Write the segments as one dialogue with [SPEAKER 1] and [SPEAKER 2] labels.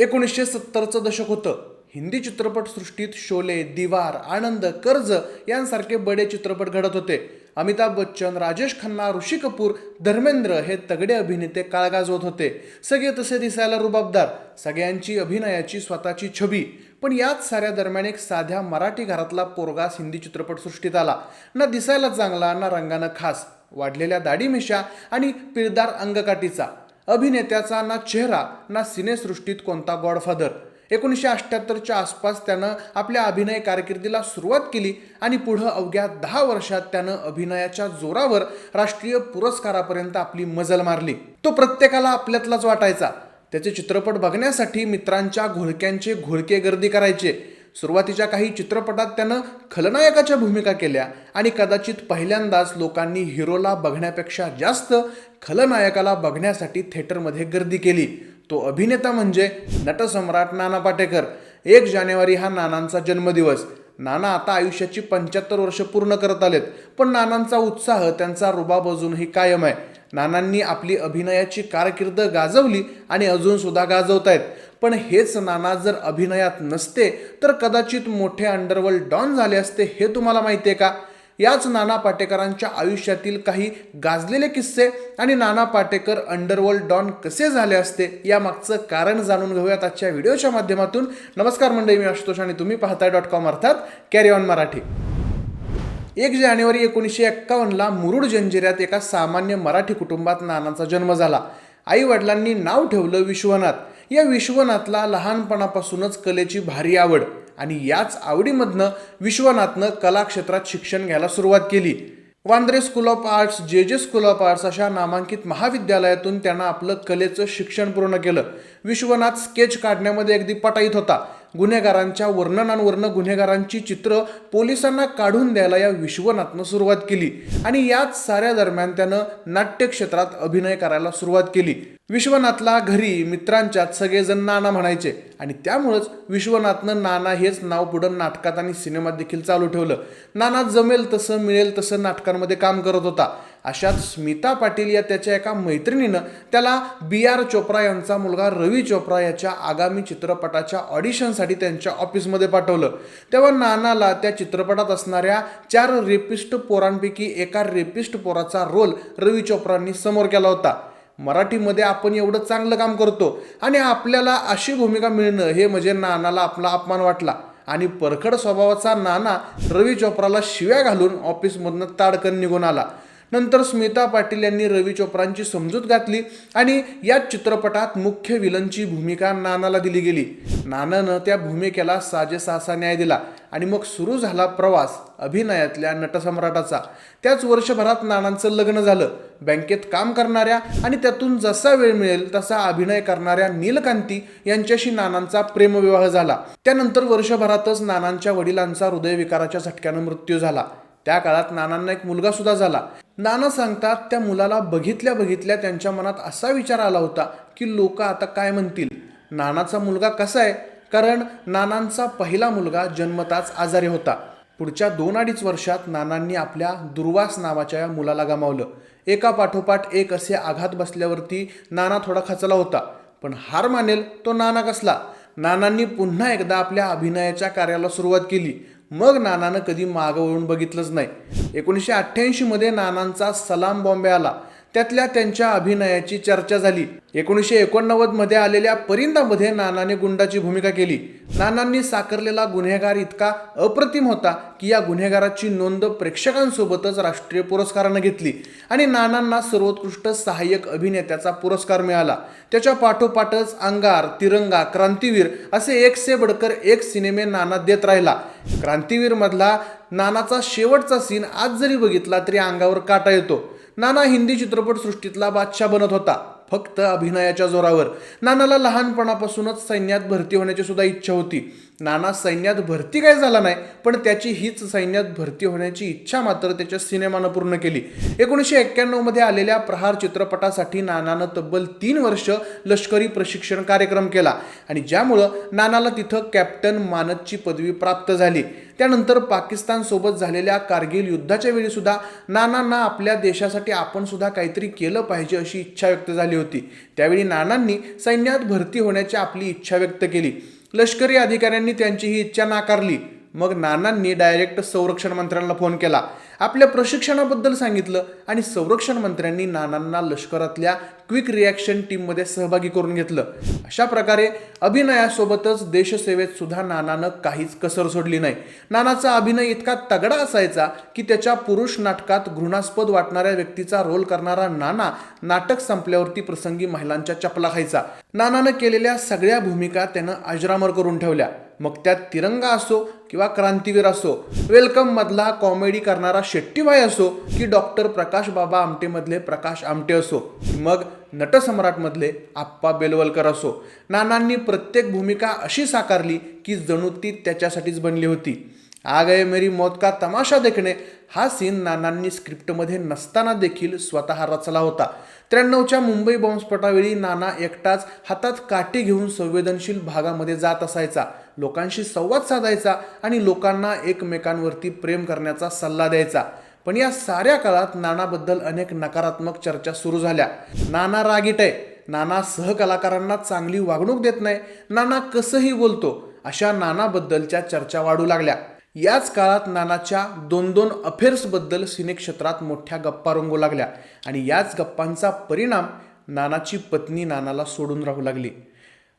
[SPEAKER 1] एकोणीसशे सत्तरचं दशक होतं. हिंदी चित्रपटसृष्टीत शोले दिवार आनंद कर्ज यांसारखे बडे चित्रपट घडत होते. अमिताभ बच्चन राजेश खन्ना ऋषी कपूर धर्मेंद्र हे तगडे अभिनेते काळगाजवत होते. सगळे तसे दिसायला रुबाबदार. सगळ्यांची अभिनयाची स्वतःची छबी. पण याच साऱ्या दरम्यान एक साध्या मराठी घरातला पोरगास हिंदी चित्रपटसृष्टीत आला. ना दिसायला चांगला ना रंगानं खास. वाढलेल्या दाढीमिशा आणि पिळदार अंगकाठीचा. अभिनेत्याचा ना चेहरा ना सिनेसृष्टीत कोणता गॉडफादर. एकोणीसशे अठ्ठ्याहत्तरच्या आसपास त्यानं आपल्या अभिनय कारकिर्दीला सुरुवात केली आणि पुढं अवघ्या दहा वर्षात त्यानं अभिनयाच्या जोरावर राष्ट्रीय पुरस्कारापर्यंत आपली मजल मारली. तो प्रत्येकाला आपल्यातलाच वाटायचा. त्याचे चित्रपट बघण्यासाठी मित्रांच्या घोळक्यांचे घोळके गर्दी करायचे. सुरुवातीच्या काही चित्रपटात त्यानं खलनायकाच्या भूमिका केल्या आणि कदाचित पहिल्यांदाच लोकांनी हिरोला बघण्यापेक्षा जास्त खलनायकाला बघण्यासाठी थिएटरमध्ये गर्दी केली. तो अभिनेता म्हणजे नटसम्राट नाना पाटेकर. एक जानेवारी हा नानांचा जन्मदिवस. नाना आता आयुष्याची पंच्याहत्तर वर्ष पूर्ण करत आलेत पण नानांचा उत्साह त्यांचा रुबाब अजूनही कायम आहे. नानांनी आपली अभिनयाची कारकीर्द गाजवली आणि अजूनसुद्धा गाजवत आहेत पण हेच नाना जर अभिनयात नसते तर कदाचित मोठे अंडरवर्ल्ड डॉन झाले असते हे तुम्हाला माहिती आहे का? याच नाना पाटेकरांच्या आयुष्यातील काही गाजलेले किस्से आणि नाना पाटेकर अंडरवर्ल्ड डॉन कसे झाले असते यामागचं कारण जाणून घेऊयात आजच्या व्हिडिओच्या माध्यमातून. नमस्कार मंडळी मी आशुतोष आणि तुम्ही पाहताय डॉट कॉम अर्थात कॅरी ऑन मराठी. एक जानेवारी एकोणीसशे एक्कावन्नला मुरुड जंजिऱ्यात एका सामान्य मराठी कुटुंबात नानांचा जन्म झाला. आई वडिलांनी नाव ठेवलं विश्वनाथ. या विश्वनाथला लहानपणापासूनच कलेची भारी आवड आणि याच आवडीमधनं विश्वनाथनं कलाक्षेत्रात शिक्षण घ्यायला सुरुवात केली. वांद्रे स्कूल ऑफ आर्ट्स जे जे स्कूल ऑफ आर्ट्स अशा नामांकित महाविद्यालयातून त्यांना आपलं कलेचं शिक्षण पूर्ण केलं. विश्वनाथ स्केच काढण्यामध्ये अगदी पटाईत होता. गुन्हेगारांच्या वर्णनांवरनं गुन्हेगारांची चित्र पोलिसांना काढून द्यायला या विश्वनाथनं सुरुवात केली. आणि याच साऱ्या दरम्यान त्यानं नाट्य क्षेत्रात अभिनय करायला सुरुवात केली. विश्वनाथला घरी मित्रांच्यात सगळेजण नाना म्हणायचे. आणि त्यामुळंच विश्वनाथनं नाना हेच नाव पुढं नाटकात आणि सिनेमात देखील चालू ठेवलं. नाना जमेल तसं मिळेल तसं नाटकांमध्ये काम करत होता. अशात स्मिता पाटील या त्याच्या एका मैत्रिणीनं त्याला बी आर चोप्रा यांचा मुलगा रवी चोप्रा याच्या आगामी चित्रपटाच्या ऑडिशनसाठी त्यांच्या ऑफिसमध्ये पाठवलं. तेव्हा नानाला त्या चित्रपटात असणाऱ्या चार रेपिस्ट पोरांपैकी एका रेपिस्ट पोराचा रोल रवी चोप्रांनी समोर केला होता. मराठीमध्ये आपण एवढं चांगलं काम करतो आणि आपल्याला अशी भूमिका मिळणं हे म्हणजे नानाला आपला अपमान वाटला. आणि परखड स्वभावाचा नाना रवी चोप्राला शिव्या घालून ऑफिसमधनं ताडकन निघून आला. नंतर स्मिता पाटील यांनी रवी चोप्रांची समजूत घातली आणि या चित्रपटात मुख्य विलनची भूमिका नानाला दिली गेली. नानानं त्या भूमिकेला साजेसासा न्याय दिला आणि मग सुरू झाला प्रवास अभिनयातल्या नटसम्राटाचा. त्याच वर्षभरात नानांचं लग्न झालं. बँकेत काम करणाऱ्या आणि त्यातून जसा वेळ मिळेल तसा अभिनय करणाऱ्या नीलकांती यांच्याशी नानांचा प्रेमविवाह झाला. त्यानंतर वर्षभरातच नानांच्या वडिलांचा हृदयविकाराच्या झटक्यानं मृत्यू झाला. त्या काळात नानांना एक मुलगा सुद्धा झाला. नाना सांगतात त्या मुलाला बघितल्या बघितल्या त्यांच्या मनात असा विचार आला होता की लोक आता काय म्हणतील? नानाचा मुलगा कसा आहे? कारण नानांचा पहिला मुलगा जन्मताच आजारी होता. पुढच्या दोन अडीच वर्षात नानांनी आपल्या दुर्वास नावाच्या या मुलाला गमावलं. एका पाठोपाठ एक असे आघात बसल्यावरती नाना थोडा खचला होता. पण हार मानेल तो नाना कसला? नानांनी पुन्हा एकदा आपल्या अभिनयाच्या कार्याला सुरुवात केली. मग नानानं कधी मागं वळून बघितलंच नाही. एकोणीसशे अठ्ठ्याऐंशीमध्ये नानांचा सलाम बॉम्बे आला. त्यातल्या त्यांच्या अभिनयाची चर्चा झाली. एकोणीसशे एकोणनव्वदमध्ये आलेल्या परिंदामध्ये नानाने गुंडाची भूमिका केली. नानांनी साकारलेला गुन्हेगार इतका अप्रतिम होता की या गुन्हेगाराची नोंद प्रेक्षकांसोबतच राष्ट्रीय पुरस्कारानं घेतली आणि नानांना सर्वोत्कृष्ट सहाय्यक अभिनेत्याचा पुरस्कार मिळाला. त्याच्या पाठोपाठच अंगार तिरंगा क्रांतीवीर असे एक से बडकर एक सिनेमे नाना देत राहिला. क्रांतीवीर मधला नानाचा शेवटचा सीन आज जरी बघितला तरी अंगावर काटा येतो. नाना हिंदी चित्रपटसृष्टीतला बादशाह बनत होता. फक्त अभिनयाच्या जोरावर. नानाला लहानपणापासूनच सैन्यात भरती होण्याची सुद्धा इच्छा होती. नाना सैन्यात भरती काय झाला नाही पण त्याची हीच सैन्यात भरती होण्याची इच्छा मात्र त्याच्या सिनेमानं पूर्ण केली. एकोणीसशे एक्क्याण्णवमध्ये आलेल्या प्रहार चित्रपटासाठी नानानं तब्बल तीन वर्ष लष्करी प्रशिक्षण कार्यक्रम केला आणि ज्यामुळं नानाला तिथं कॅप्टन मानदची पदवी प्राप्त झाली. त्यानंतर पाकिस्तानसोबत झालेल्या कारगिल युद्धाच्या वेळीसुद्धा नानांना आपल्या देशासाठी आपण सुद्धा काहीतरी केलं पाहिजे अशी इच्छा व्यक्त झाली होती. त्यावेळी नानांनी सैन्यात भरती होण्याची आपली इच्छा व्यक्त केली. लष्करी अधिकाऱ्यांनी त्यांची ही इच्छा नाकारली. मग नानांनी डायरेक्ट संरक्षण मंत्र्यांना फोन केला. आपल्या प्रशिक्षणाबद्दल सांगितलं आणि संरक्षण मंत्र्यांनी नानांना लष्करातल्या क्विक रिॲक्शन टीममध्ये सहभागी करून घेतलं. अशा प्रकारे अभिनयासोबतच देशसेवेत सुद्धा नानानं काहीच कसर सोडली नाही. नानाचा अभिनय इतका तगडा असायचा की त्याच्या पुरुष नाटकात घृणास्पद वाटणाऱ्या व्यक्तीचा रोल करणारा नाना नाटक संपल्यावरती प्रसंगी महिलांच्या चपला खायचा. नानानं केलेल्या सगळ्या भूमिका त्यानं अजरामर करून ठेवल्या. मग त्यात तिरंगा असो किंवा क्रांतीवीर असो वेलकम मधला कॉमेडी करणारा शेट्टीबाई असो की डॉक्टर प्रकाश बाबा आमटेमधले प्रकाश आमटे असो मग नटसम्राटमधले आप्पा बेलवलकर असो. नानांनी प्रत्येक भूमिका अशी साकारली की जणू ती त्याच्यासाठीच बनली होती. आ गए मेरी मौत का तमाशा देखणे हा सीन नानांनी स्क्रिप्टमध्ये नसताना देखील स्वतः रचला होता. त्र्याण्णवच्या मुंबई बॉम्बस्फोटावेळी नाना एकटाच हातात काठी घेऊन संवेदनशील भागामध्ये जात असायचा. लोकांशी संवाद साधायचा आणि लोकांना एकमेकांवरती प्रेम करण्याचा सल्ला द्यायचा. पण या साऱ्या काळात नानाबद्दल अनेक नकारात्मक चर्चा सुरू झाल्या. नाना रागीट आहे. नाना सहकलाकारांना चांगली वागणूक देत नाही. नाना कसंही बोलतो अशा नानाबद्दलच्या चर्चा वाढू लागल्या. याच काळात नानाच्या दोन दोन अफेअर्सबद्दल सिनेक्षेत्रात मोठ्या गप्पा रंगू लागल्या आणि याच गप्पांचा परिणाम नानाची पत्नी नानाला सोडून राहू लागली.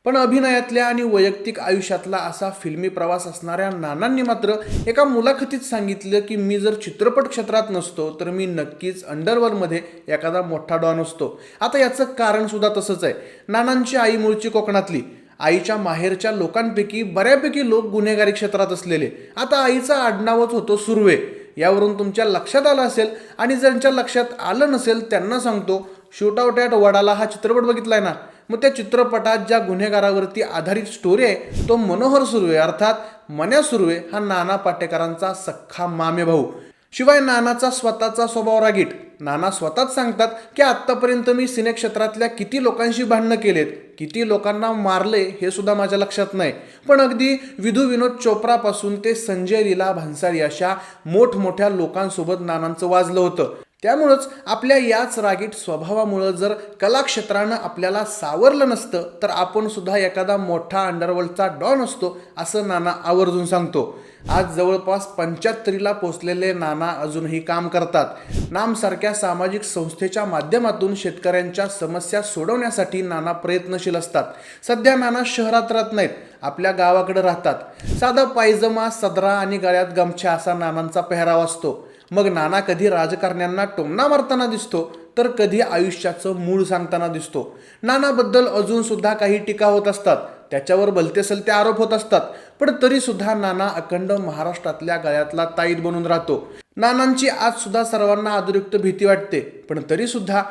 [SPEAKER 1] पण अभिनयातल्या आणि वैयक्तिक आयुष्यातला असा फिल्मी प्रवास असणाऱ्या नानांनी मात्र एका मुलाखतीत सांगितलं की मी जर चित्रपट क्षेत्रात नसतो तर मी नक्कीच अंडरवर्ल्डमध्ये एखादा मोठा डॉन असतो. आता याचं कारण सुद्धा तसंच आहे. नानांची आई मूळची कोकणातली. आईच्या माहेरच्या लोकांपैकी बऱ्यापैकी लोक गुन्हेगारी क्षेत्रात असलेले. आता आईचा आडनावच होतो सुर्वे. यावरून तुमच्या लक्षात आलं असेल आणि ज्यांच्या लक्षात आलं नसेल त्यांना सांगतो शूट आउट ॲट वडाला हा चित्रपट बघितलाय ना? मग त्या चित्रपटात ज्या गुन्हेगारावरती आधारित स्टोरी आहे तो मनोहर सुर्वे अर्थात मन्या सुर्वे हा नाना पाटेकरांचा सख्खा मामे भाऊ. शिवाय नानाचा स्वतःचा स्वभाव रागीट. नाना स्वतःच सांगतात की आत्तापर्यंत मी सिनेक्षेत्रातल्या किती लोकांशी भांडणं केलेत किती लोकांना मारले हे सुद्धा माझ्या लक्षात नाही. पण अगदी विधू विनोद चोप्रापासून ते संजय लीला भन्साळी अशा मोठमोठ्या लोकांसोबत नानांचं वाजलं होतं. त्यामुळंच आपल्या याच रागीट स्वभावामुळं जर कलाक्षेत्रानं आपल्याला सावरलं नसतं तर आपण सुद्धा एखादा मोठा अंडरवर्ल्डचा डॉन असतो असं नाना आवर्जून सांगतो. आज जवळपास पंच्याहत्तरीला पोचलेले नाना अजूनही काम करतात. नामसारख्या सामाजिक संस्थेच्या माध्यमातून शेतकऱ्यांच्या समस्या सोडवण्यासाठी नाना प्रयत्नशील असतात. सध्या नाना शहरात राहत नाहीत आपल्या गावाकडे राहतात. साधा पायजमा सदरा आणि गळ्यात गमछा असा नानांचा पेहराव असतो. मग नाना कधी राजकारण्यांना टोमणा मारताना दिसतो तर कधी आयुष्याचं मूळ सांगताना दिसतो. नानाबद्दल अजून सुद्धा काही टीका होत असतात. त्याच्यावर भलते सलते आरोप होत असतात. पण तरीसुद्धा नाना अखंड महाराष्ट्रातल्या गळ्यातला ताईत बनून राहतो. नानांची आज सुद्धा सर्वांना अतिरिक्त भीती वाटते. पण तरीसुद्धा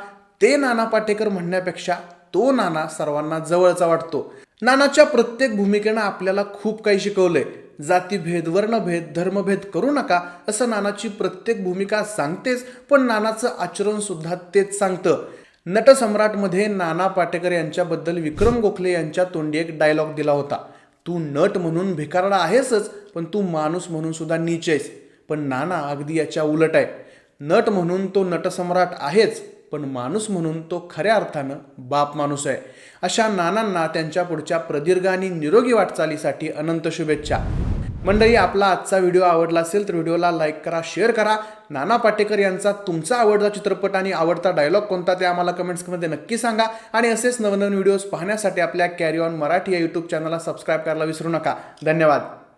[SPEAKER 1] ते नाना पाटेकर म्हणण्यापेक्षा तो नाना सर्वांना जवळचा वाटतो. नानाच्या प्रत्येक भूमिकेनं आपल्याला खूप काही शिकवलंय. जातीभेद वर्णभेद धर्मभेद करू नका असं नानाची प्रत्येक भूमिका सांगतेच पण नानाचं आचरण सुद्धा तेच सांगतं. नटसम्राटमध्ये नाना पाटेकर यांच्याबद्दल विक्रम गोखले यांच्या तोंडी एक डायलॉग दिला होता. तू नट म्हणून भिकारडा आहेसच पण तू माणूस म्हणून सुद्धा नीच आहेस पण नाना अगदी याच्या उलट आहे. नट म्हणून तो नटसम्राट आहेच पण माणूस म्हणून तो खऱ्या अर्थानं बाप माणूस आहे. अशा नानांना त्यांच्या पुढच्या प्रदीर्घ आणि निरोगी वाटचालीसाठी अनंत शुभेच्छा. मंडळी आपला आजचा व्हिडिओ आवडला असेल तर व्हिडिओला लाईक करा शेअर करा. नाना पाटेकर यांचा तुमचा आवडता चित्रपट आणि आवडता डायलॉग कोणता ते आम्हाला कमेंट्समध्ये नक्की सांगा. आणि असेच नवनवीन व्हिडिओज पाहण्यासाठी आपल्या कॅरी ऑन मराठी या यूट्यूब चॅनलला सबस्क्राईब करायला विसरू नका. धन्यवाद.